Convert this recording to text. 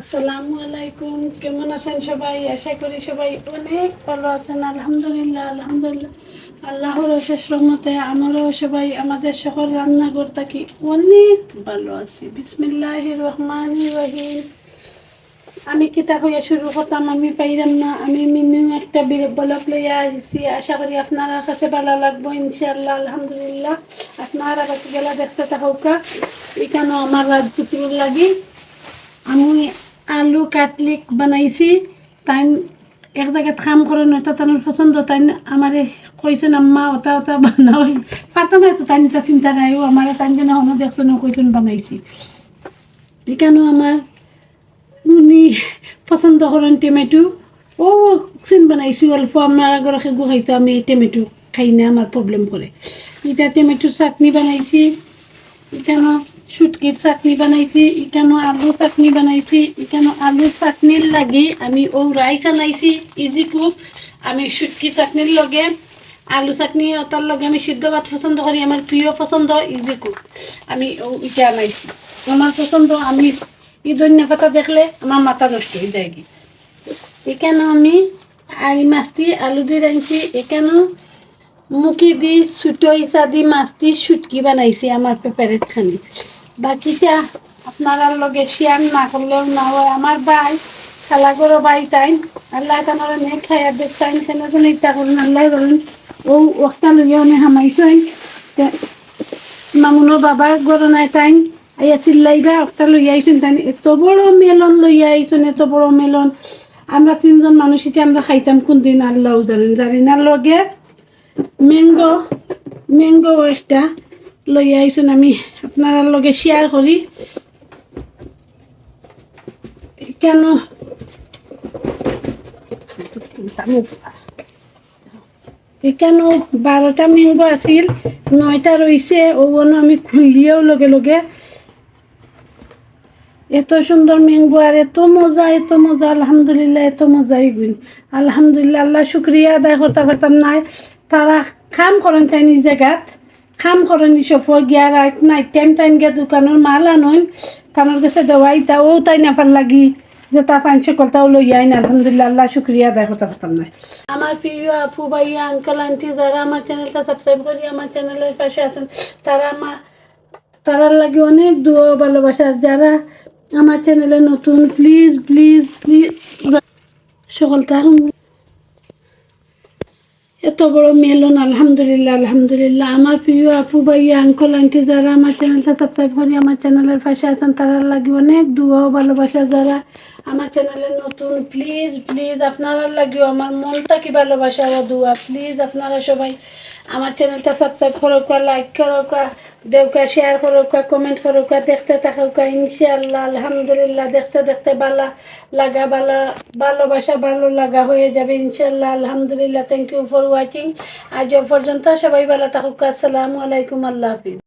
আসসালামু আলাইকুম, কেমন আছেন সবাই? আশা করি সবাই অনেক ভালো আছেন, আলহামদুলিল্লাহ আলহামদুলিল্লাহ। আল্লাহর অশেষ রহমতে আমরাও সবাই, আমাদের সকল রান্নাঘর থাকি অনেক ভালো আছি। বিসমিল্লাহ রহমান রহিম। আমি কিতা হইয়া শুরু করতাম, আমি পাইলাম না, আমি মিনিউ একটা ব্লক লইয়া আসছি আশা করি আপনার কাছে ভালো লাগবো, ইনশাআল্লাহ, আলহামদুলিল্লাহ। আপনারা কাছে গেলা দেখতে থাকুকা এখানে আমার রাত পুতুর লাগি। আমি আলু, কাটলিক বানাইছি। তাই এক জায়গাত কাম করে নয়তো তার পছন্দ তাই আমার কইছেন আম্মা ওটা ওটা বানাও। পারতাম তো তাই তা চিন্তা নাই। ও আমার তাই যেন হনো দেখছ না কইছেন বানাইছি। এখানেও আমার উনি পছন্দ করেন টমেটো। ও চিন বানাইছি, অল্প আমার আগরকে গুহাইতো আমি টমেটো খাই না আমার প্রবলেম করে এটা টমেটোর চাটনি বানাইছি। এখানে শুটকির চাটনি বানাইছি এখানে আলু চাটনি বানাইছি এখানে আলুর চাটনির লাগি আমি ও রাইস আনাইছি ইজি কুক আমি শুটকি চাটনির লগে, আলু চাটনি তার লগে আমি সিদ্ধ ভাত পছন্দ করি, আমার প্রিয় পছন্দ ইজি কুক আমি ও ইটা আনাইছি। আমার পছন্দ, আমি এই ধনিয়া পাতা দেখলে আমার মাথা নষ্ট হয়ে যায় কি এখানে আমি আড়ি মাছটি আলু দিয়ে রাঁধছি, এখানে মুখি দি, ছুটো ইসা দি মাছ দি শুটকি বানাইছি আমার পেপারেট খানি। বাকিটা আপনারা লগে শেয়ার না করলেও না হয়। আমার ভাই খালা করো ভাই টাইম আল্লাহ তামার নে খাইয়া দেখছেন কেন যেন ইচ্ছা করুন, আল্লাহ বলুন ও ওখান লইয়া অনেক হামাইছেন মামুনো বাবা গরো নাই টাইম আইয়া চিল্লাইবা, একটা লইয়া আইছেন তাই। এত বড় মেলন লইয়া আইছেন, এত বড় মেলন। আমরা তিনজন মানুষ, এটা আমরা খাইতাম কোন দিন আল্লাহ জানেন। জানি না লগে ম্যাঙ্গো ম্যাঙ্গো একটা লইয়া আইছেন আমি আপনার লগে শেয়ার করি কেন এখানে বারোটা ম্যাঙ্গো আছিল, নয়টা রইছে ওগুলো আমি খুললিয়েও লগে লগে। এত সুন্দর ম্যাঙ্গো আর এত মজা এত মজা, আলহামদুলিল্লাহ, এত মজাই গুণ। আলহামদুলিল্লাহ, আল্লাহ শুক্রিয়া আদায় করতে পারতাম নাই। তারা খাম করেন তাই নিজ জায়গাত খাম করেন সফ গিয়া রাত নাইট টাইম টাইম গিয়া দোকানের মাল আনইন তানোর কাছে দেওয়াই তা ও তাই নাপার লাগি, যে তা পাঁচ সকলটাও লই আইন, আলহামদুলিল্লাহ, আল্লাহ শুক্রিয়া আদায় করতে পারতাম না আমার প্রিয় আপু ভাইয়া আঙ্কেল আন্টি যারা আমার চ্যানেলটা সাবস্ক্রাইব করি আমার চ্যানেলের পাশে আছেন তারা আমার তারার লাগে অনেক দোয়া ভালোবাসার যারা আমার চ্যানেলে নতুন প্লিজ প্লিজ প্লিজ সকলটা এত বড় মেলন, আলহামদুলিল্লাহ আলহামদুলিল্লাহ। আমার প্রিয় আপু, ভাইয়া আঙ্কল আন্টি যারা আমার চ্যানেলটা সাবস্ক্রাইব করি আমার চ্যানেলের পাশে আছেন, তারা লাগে অনেক দুয়া ভালোবাসা যারা। আমার চ্যানেলে নতুন প্লিজ প্লিজ আপনারা লাগেও, আমার মনটা কি ভালোবাসা ও দোয়া প্লিজ আপনারা সবাই আমার চ্যানেলটা সাবস্ক্রাইব করোকা লাইক করোকা দেউকা শেয়ার করোকা কমেন্ট করোকা, দেখতে থাকুকা, ইনশাআল্লাহ, আলহামদুলিল্লাহ, দেখতে দেখতে ভালো লাগা, ভালো, ভালোবাসা, ভালো লাগা হয়ে যাবে, ইনশাআল্লাহ, আলহামদুলিল্লাহ থ্যাংক ইউ ফর ওয়াচিং আজ পর্যন্ত সবাই ভালো থাকুক, আসসালামু আলাইকুম, আল্লাহ হাফিজ।